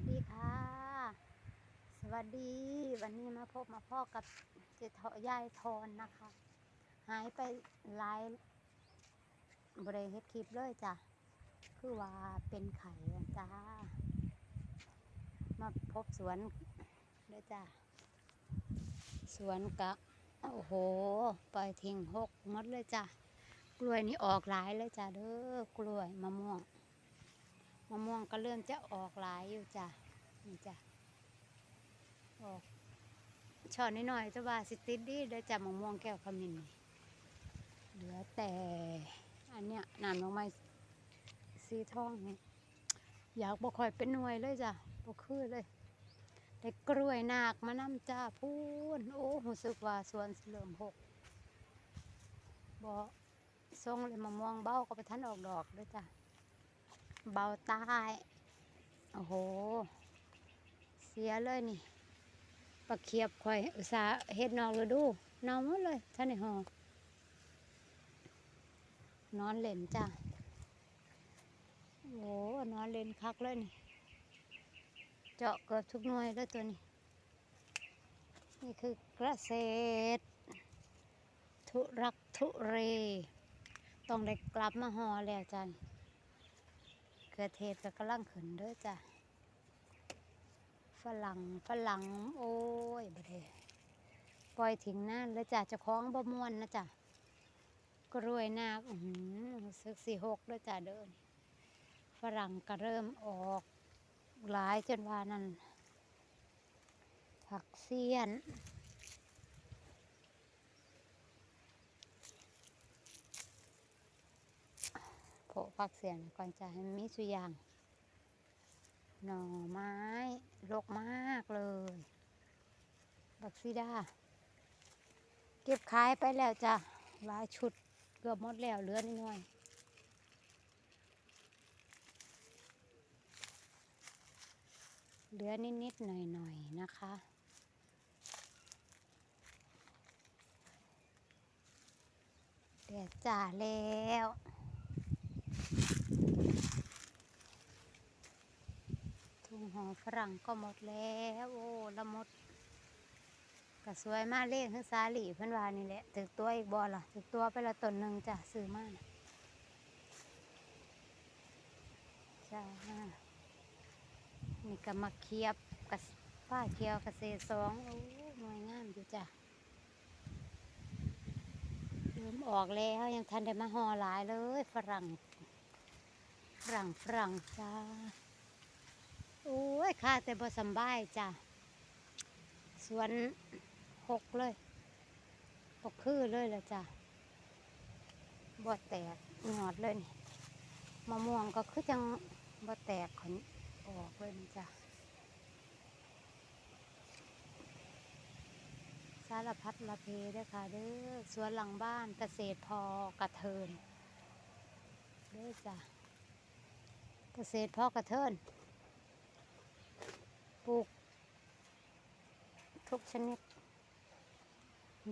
สดีค่ะ สวัสดี วันนี้มาพบมาพ่อกับเจทอยายทอนนะคะ หายไปหลายบริเฮ็ดคลิปเลยจ้ะ คือว่าเป็นไข่จ้า มาพบสวนเลยจ้ะ สวนกะ โอ้โห ปล่อยทิ้งหกมดเลยจ้ะ กล้วยนี่ออกหลายเลยจ้ะเด้อ กล้วยมะม่วง มะม่วงก็เริ่มจะออกหลายอยู่จ้ะนี่จ้ะออกช่อนน้อยๆจะว่าสิติดดีเด้อจ้ะมะม่วงแก้วขมิ้นเหลือแต่อันเนี้ยน้ำลงไม้สีทองนี่อยากบ่คอยเป็นหน่วยเลยจ้ะบ่คือเลยแต่กล้วยนากมานำจ้าพูนโอ้รู้สึกว่าสวนเริ่มหกบ่ทรงเลยมะม่วงเบ้าก็ไปทันออกดอกด้วยจ้ะ เบาใต้ โอ้โห เสียเลยนี่ปลาเขียบข่อย อุตสาเฮ็ดนอกฤดูเนหมดเลยท่านในหอนอนเล่นจ้ะโอ้โหนอนเล่นคักเลยนี่ เจาะเกือบทุกหน่วยเลยตัวนี้ นี่คือกระเกษทุรักทุเร ต้องได้กลับมาหอแล้วจ้ะ ขือเทศก็กำลังขึ้นเด้อจ้ะฝรั่งฝรั่งโอ้ยบ่ได้ปล่อยทิ้งนานเลยจ้ะจะคล้องบ่ม่วนนะจ้ะกล้วยนาคอือหือสึกสี่หกเด้อจ้ะเด้อนี่ฝรั่งก็เริ่มออกหลายจนว่านั่นผักเสี้ยน โผักเสียนก่อนจะให้มีสุอยาง หน่อไม้รกมากเลย บักซีดา เก็บขายไปแล้วจ้ะหลายชุดเกือบหมดแล้วเหลือนิดหน่อยเหลือนิดๆหน่อยๆนะคะเดี๋ยวจ่าแล้ว ทุ่งหอฝรั่งก็หมดแล้ว โอ้ละหมดก็สวยมากเลขคือสาหลีเพื่อนวานี่แหละถึกตัวอีกบอล่ะถึกตัวไปละตนหนึ่งจ้ะซื้อมานะจ้านี่ก็มาเคียบกับป้าเคียวเกษตรสองโอ้หน่วยงามอยู่จ้ะเริ่มออกแล้วยังทันได้มาห่อหลายเลยฝรั่ง รั่งฝรั่งจ้า โอ้ยข้าแต่บ่สบายจ้ะสวนหกเลยหกคือเลยละจ้ะบ่แตกหอดเลยนี่มะม่วงก็คือจังบ่แตกขนออกเลยจ้ะสารพัดละเพด้ค่ะเด้อสวนหลังบ้านเกษตรพอกระเทินเด้อจ้ะ เกษตรพ่อกระเทินปลูก ทุกชนิด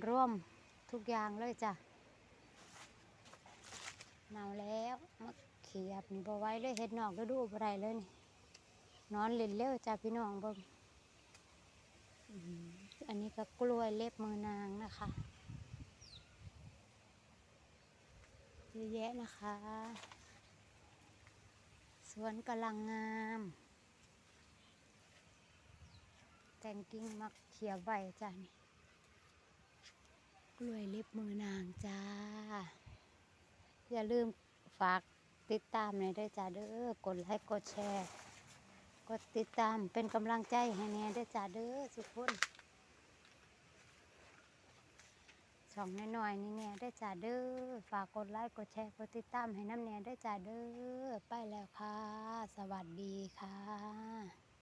ร่วมทุกอย่างเลยจ้ะเนาแล้วมาเขียบนี่บอไว้เลยเห็ดนอกแล้วดูบ่ไรเลยนี่นอนเล่นเร็วจ้ะพี่น้องเบิ่งอืมอันนี้ก็กล้วยเล็บมือนางนะคะเยอะแยะนะคะ วนกำลังงาม แต่งกิ่งมักเขียบไว้จ้านี่กล้วยเล็บมือนางจ้า อย่าลืมฝากติดตามหน่อยด้วยจ้าเด้อกดไลค์กดแชร์ กดติดตามเป็นกำลังใจให้แน่ด้วยจ้าเด้อสุกคน ช่องน้อยๆนี่เนี่ยได้จ่าเด้อฝากกดไลค์กดแชร์กดติดตามให้น้ำแน่ได้จ่าเด้อไปแล้วค่ะ สวัสดีค่ะ